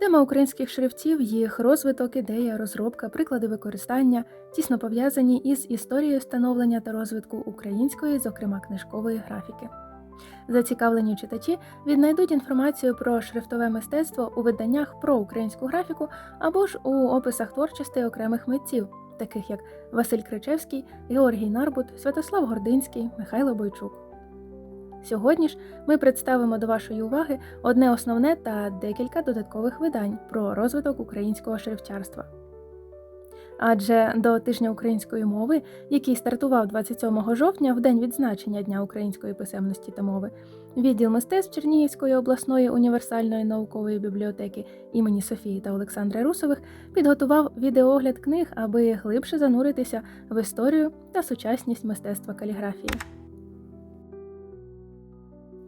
Тема українських шрифтів, їх розвиток, ідея, розробка, приклади використання тісно пов'язані із історією становлення та розвитку української, зокрема книжкової графіки. Зацікавлені читачі віднайдуть інформацію про шрифтове мистецтво у виданнях про українську графіку або ж у описах творчостей окремих митців, таких як Василь Кричевський, Георгій Нарбут, Святослав Гординський, Михайло Бойчук. Сьогодні ж ми представимо до вашої уваги одне основне та декілька додаткових видань про розвиток українського шрифтярства. Адже до тижня української мови, який стартував 27 жовтня в день відзначення Дня української писемності та мови, відділ мистецтв Чернігівської обласної універсальної наукової бібліотеки імені Софії та Олександра Русових підготував відеогляд книг, аби глибше зануритися в історію та сучасність мистецтва каліграфії.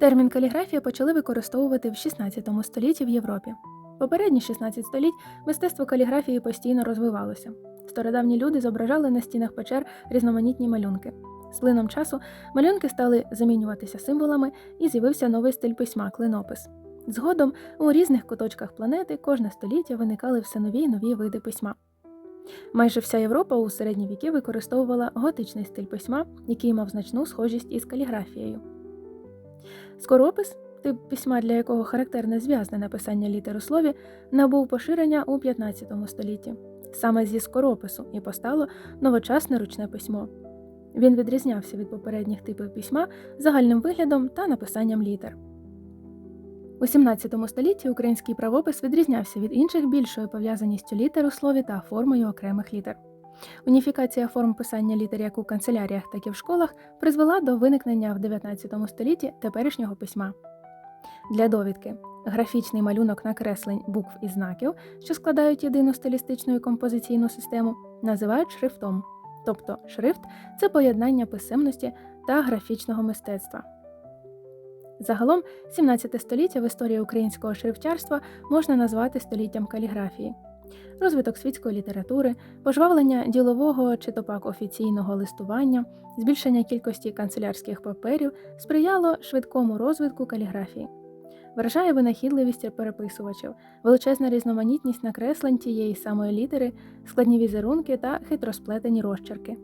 Термін каліграфія почали використовувати в 16 столітті в Європі. Попередні 16 століть мистецтво каліграфії постійно розвивалося. Стародавні люди зображали на стінах печер різноманітні малюнки. З плином часу малюнки стали замінюватися символами і з'явився новий стиль письма клинопис. Згодом у різних куточках планети кожне століття виникали все нові й нові види письма. Майже вся Європа у середні віки використовувала готичний стиль письма, який мав значну схожість із каліграфією. Скоропис, тип письма, для якого характерне зв'язне написання літер у слові, набув поширення у 15 столітті. Саме зі скоропису і постало новочасне ручне письмо. Він відрізнявся від попередніх типів письма загальним виглядом та написанням літер. У 17 столітті український правопис відрізнявся від інших більшою пов'язаністю літер у слові та формою окремих літер. Уніфікація форм писання літер як у канцеляріях, так і в школах призвела до виникнення в 19 столітті теперішнього письма. Для довідки графічний малюнок накреслень букв і знаків, що складають єдину стилістичну і композиційну систему, називають шрифтом. Тобто шрифт це поєднання писемності та графічного мистецтва. Загалом 17 століття в історії українського шрифтярства можна назвати століттям каліграфії. Розвиток світської літератури, пожвавлення ділового чи то пак офіційного листування, збільшення кількості канцелярських паперів сприяло швидкому розвитку каліграфії. Вражає винахідливість переписувачів, величезна різноманітність накреслень тієї самої літери, складні візерунки та хитросплетені розчерки.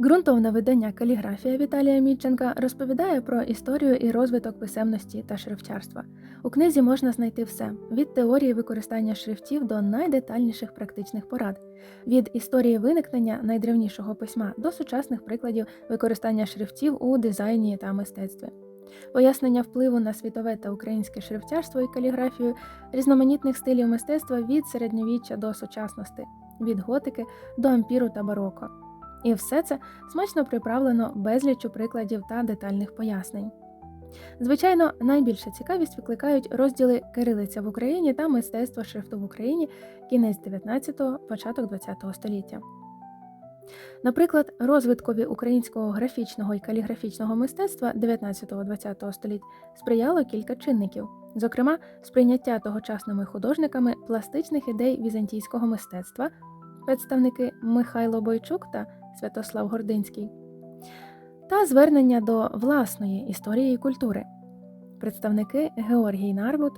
Ґрунтовне видання Каліграфія Віталія Мітченка розповідає про історію і розвиток писемності та шрифтярства. У книзі можна знайти все від теорії використання шрифтів до найдетальніших практичних порад, від історії виникнення найдревнішого письма до сучасних прикладів використання шрифтів у дизайні та мистецтві. Пояснення впливу на світове та українське шрифтярство і каліграфію, різноманітних стилів мистецтва від середньовіччя до сучасності, від готики до ампіру та бароко. І все це смачно приправлено безліччю прикладів та детальних пояснень. Звичайно, найбільша цікавість викликають розділи Кирилиця в Україні та мистецтво шрифту в Україні кінець 19-го, початок 20-го століття. Наприклад, розвиткові українського графічного і каліграфічного мистецтва 19-20 століть сприяло кілька чинників, зокрема, сприйняття тогочасними художниками пластичних ідей візантійського мистецтва, представники Михайло Бойчук та Святослав Гординський, та звернення до власної історії і культури, представники Георгій Нарбут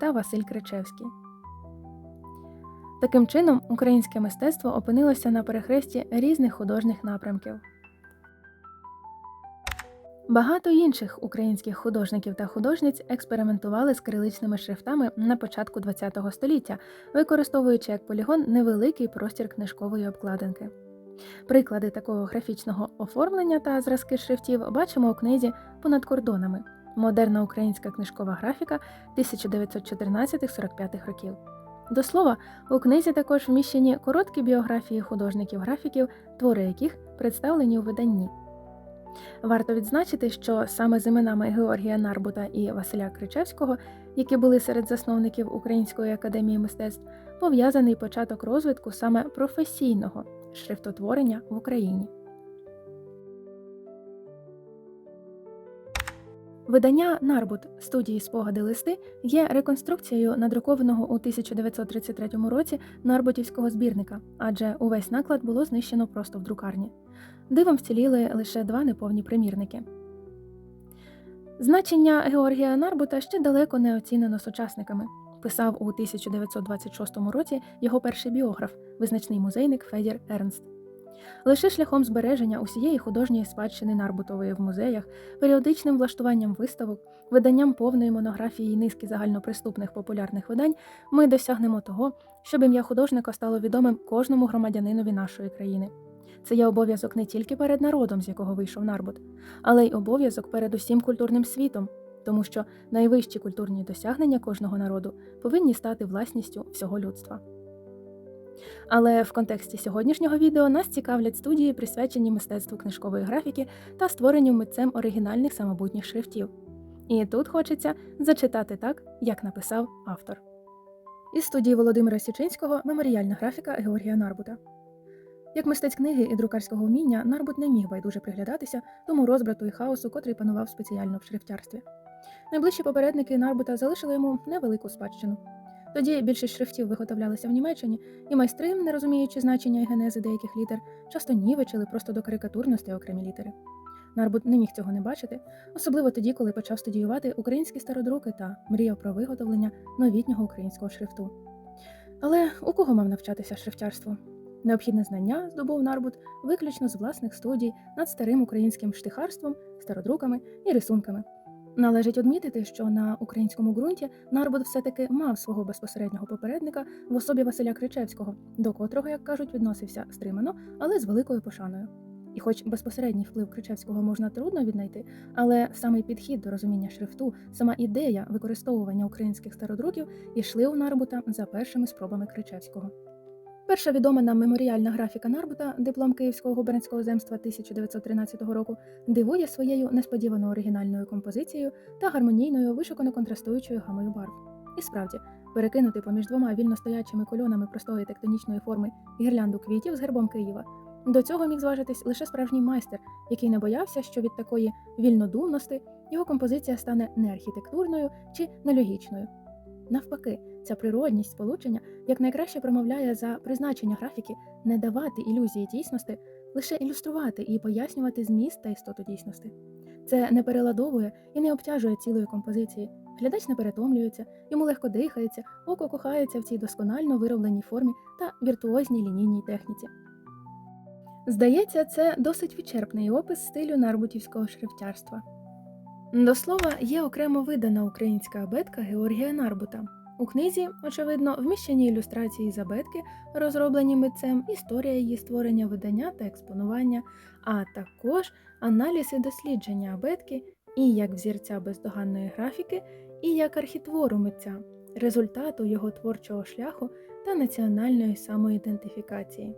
та Василь Кричевський. Таким чином, українське мистецтво опинилося на перехресті різних художніх напрямків. Багато інших українських художників та художниць експериментували з кириличними шрифтами на початку ХХ століття, використовуючи як полігон невеликий простір книжкової обкладинки. Приклади такого графічного оформлення та зразки шрифтів бачимо у книзі Понад кордонами Модерна українська книжкова графіка 1914-45 років. До слова, у книзі також вміщені короткі біографії художників-графіків, твори яких представлені у виданні. Варто відзначити, що саме з іменами Георгія Нарбута і Василя Кричевського, які були серед засновників Української академії мистецтв, пов'язаний початок розвитку саме професійного шрифтотворення в Україні. Видання Нарбут студії спогади листи є реконструкцією надрукованого у 1933 році нарбутівського збірника, адже увесь наклад було знищено просто в друкарні. Дивом вціліли лише два неповні примірники. Значення Георгія Нарбута ще далеко не оцінено сучасниками. Писав у 1926 році його перший біограф, визначний музейник Федір Ернст. Лише шляхом збереження усієї художньої спадщини Нарбутової в музеях, періодичним влаштуванням виставок, виданням повної монографії і низки загальноприступних популярних видань ми досягнемо того, щоб ім'я художника стало відомим кожному громадянинові нашої країни. Це є обов'язок не тільки перед народом, з якого вийшов Нарбут, але й обов'язок перед усім культурним світом, тому що найвищі культурні досягнення кожного народу повинні стати власністю всього людства. Але в контексті сьогоднішнього відео нас цікавлять студії, присвячені мистецтву книжкової графіки та створенню митцем оригінальних самобутніх шрифтів. І тут хочеться зачитати так, як написав автор. Із студії Володимира Січинського меморіальна графіка Георгія Нарбута. Як мистець книги і друкарського вміння, Нарбут не міг байдуже приглядатися тому розбрату і хаосу, котрий панував спеціально в шрифтярстві. Найближчі попередники Нарбута залишили йому невелику спадщину. Тоді більшість шрифтів виготовлялися в Німеччині, і майстри, не розуміючи значення і генези деяких літер, часто нівечили просто до карикатурності окремі літери. Нарбут не міг цього не бачити, особливо тоді, коли почав студіювати українські стародруки та мріяв про виготовлення новітнього українського шрифту. Але у кого мав навчатися шрифтярству? Необхідне знання здобув Нарбут виключно з власних студій над старим українським штихарством, стародруками і рисунками. Належить одмітити, що на українському ґрунті Нарбут все-таки мав свого безпосереднього попередника в особі Василя Кричевського, до котрого, як кажуть, відносився стримано, але з великою пошаною. І хоч безпосередній вплив Кричевського можна трудно віднайти, але самий підхід до розуміння шрифту, сама ідея використовування українських стародруків ішли у Нарбута за першими спробами Кричевського. Перша відома нам меморіальна графіка Нарбута, диплом Київського губернського земства 1913 року, дивує своєю несподівано оригінальною композицією та гармонійною вишукано контрастуючою гамою барв. І справді, перекинути поміж двома вільно стоячими кольонами простої тектонічної форми гірлянду квітів з гербом Києва. До цього міг зважитись лише справжній майстер, який не боявся, що від такої вільнодумності його композиція стане не архітектурною чи нелогічною. Навпаки, ця природність сполучення якнайкраще промовляє за призначення графіки не давати ілюзії дійсності, лише ілюструвати і пояснювати зміст та істоту дійсності. Це не переладовує і не обтяжує цілої композиції. Глядач не перетомлюється, йому легко дихається, око кохається в цій досконально виробленій формі та віртуозній лінійній техніці. Здається, це досить вичерпний опис стилю нарбутівського шрифтярства. До слова, є окремо видана українська абетка Георгія Нарбута. У книзі, очевидно, вміщені ілюстрації з абетки, розроблені митцем, історія її створення, видання та експонування, а також аналіз і дослідження абетки і як взірця бездоганної графіки, і як архітвору митця, результату його творчого шляху та національної самоідентифікації.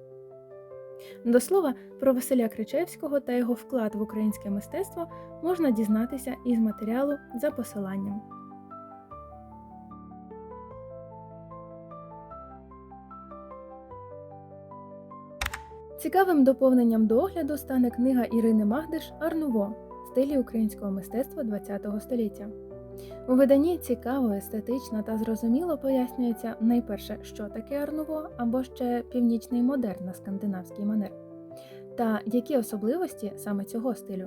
До слова, про Василя Кричевського та його вклад в українське мистецтво можна дізнатися із матеріалу за посиланням. Цікавим доповненням до огляду стане книга Ірини Магдиш Арнуво стилі українського мистецтва ХХ століття. У виданні цікаво, естетично та зрозуміло пояснюється найперше, що таке арнуво або ще північний модерн на скандинавський манер, та які особливості саме цього стилю.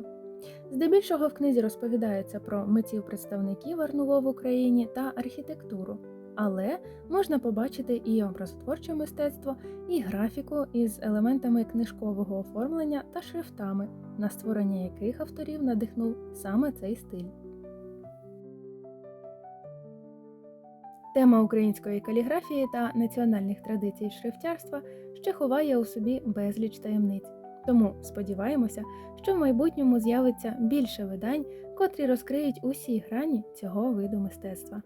Здебільшого в книзі розповідається про митців представників арнуво в Україні та архітектуру, але можна побачити і образотворче мистецтво, і графіку із елементами книжкового оформлення та шрифтами, на створення яких авторів надихнув саме цей стиль. Тема української каліграфії та національних традицій шрифтярства ще ховає у собі безліч таємниць. Тому сподіваємося, що в майбутньому з'явиться більше видань, котрі розкриють усі грані цього виду мистецтва.